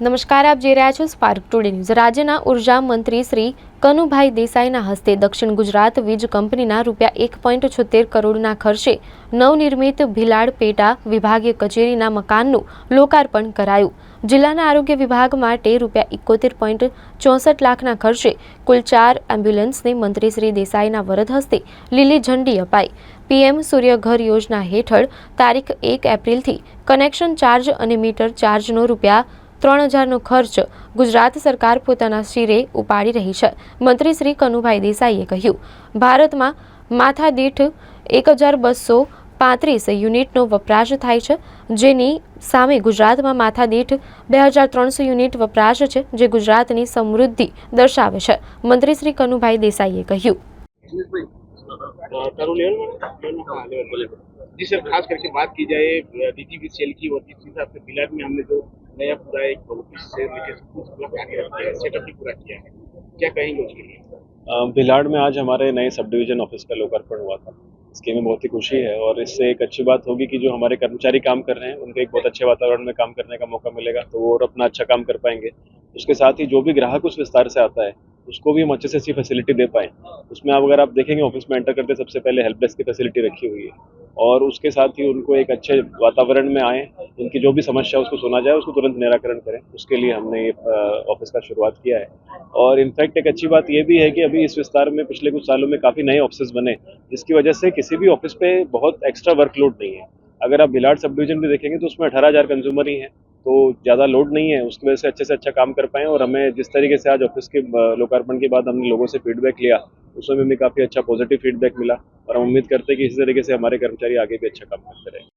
નમસ્કાર, આપ જોઈ રહ્યા છો સ્પાર્ક ટુડે ન્યૂઝ રાજ્યના ઊર્જા મંત્રી શ્રી કનુભાઈ દેસાઈના હસ્તે દક્ષિણ ગુજરાત વીજ કંપનીના રૂપિયા એક પોઈન્ટ છોતેર કરોડના ખર્ચે નવનિર્મિત ભિલાડ પેટા વિભાગીય કચેરીના મકાનનું લોકાર્પણ કરાયું. જિલ્લાના આરોગ્ય વિભાગ માટે રૂપિયા એકોતેર પોઈન્ટ ચોસઠ લાખના ખર્ચે કુલ ચાર એમ્બ્યુલન્સને મંત્રી શ્રી દેસાઈના વરદ હસ્તે લીલી ઝંડી અપાઈ. પીએમ સૂર્યઘર યોજના હેઠળ તારીખ એક એપ્રિલથી કનેક્શન ચાર્જ અને મીટર ચાર્જનો રૂપિયા ત્રણ હજારનો ખર્ચ ગુજરાત સરકાર પોતાના શિરે ઉપાડી રહી છે મંત્રી શ્રી કનુભાઈ દેસાઈએ કહ્યું ભારતમાં માથાદીઠ એક હજાર બસો પાંત્રીસ યુનિટનો વપરાશ થાય છે જેની સામે ગુજરાતમાં માથાદીઠ બે હજાર ત્રણસો યુનિટ વપરાશ છે જે ગુજરાતની સમૃદ્ધિ દર્શાવે છે મંત્રી શ્રી કનુભાઈ દેસાઈએ કહ્યું करो लेवल में लेवल में हाँ लेवल बोले जी सर खास करके बात की जाए डीजीपी सेल की और जिस हिसाब से बिलाट में हमने जो नया पूरा एक किया कहेंगे उसके लिए? भिलाड़ में आज हमारे नए सब डिवीज़न ऑफ़िस का लोकार्पण हुआ था। इसकी हमें बहुत ही खुशी है और इससे एक अच्छी बात होगी कि जो हमारे कर्मचारी काम कर रहे हैं, उनको एक बहुत अच्छे वातावरण में काम करने का मौका मिलेगा तो वो और अपना अच्छा काम कर पाएँगे। उसके साथ ही जो भी ग्राहक उस विस्तार से आता है, उसको भी हम अच्छे से अच्छी फैसिलिटी दे पाएँ। उसमें आप अगर आप देखेंगे ऑफ़िस में एंटर करते, सबसे पहले हेल्प डेस्क की फैसिलिटी रखी हुई है। और उसके साथ ही उनको एक अच्छे वातावरण में आए, उनकी जो भी समस्या उसको सुना जाए, उसको तुरंत निराकरण करें। उसके लिए हमने ये ऑफ़िस का शुरुआत किया है। और इनफैक्ट एक अच्छी बात ये भी है कि अभी इस विस्तार में पिछले कुछ सालों में काफ़ी नए ऑफ़िस बने, जिसकी वजह से किसी भी ऑफ़िस पे बहुत एक्स्ट्रा वर्कलोड नहीं है। अगर आप भिलाड़ सब डिवीज़न भी देखेंगे तो उसमें अठारह हज़ार कंज्यूमर ही हैं तो ज़्यादा लोड नहीं है। उसकी वजह से अच्छे से अच्छा काम कर पाएँ और हमें जिस तरीके से आज ऑफ़िस के लोकार्पण के बाद हमने लोगों से फीडबैक लिया, उसमें भी काफ़ी अच्छा पॉजिटिव फीडबैक मिला। और हम उम्मीद करते हैं कि इसी तरीके से हमारे कर्मचारी आगे भी अच्छा काम करते रहें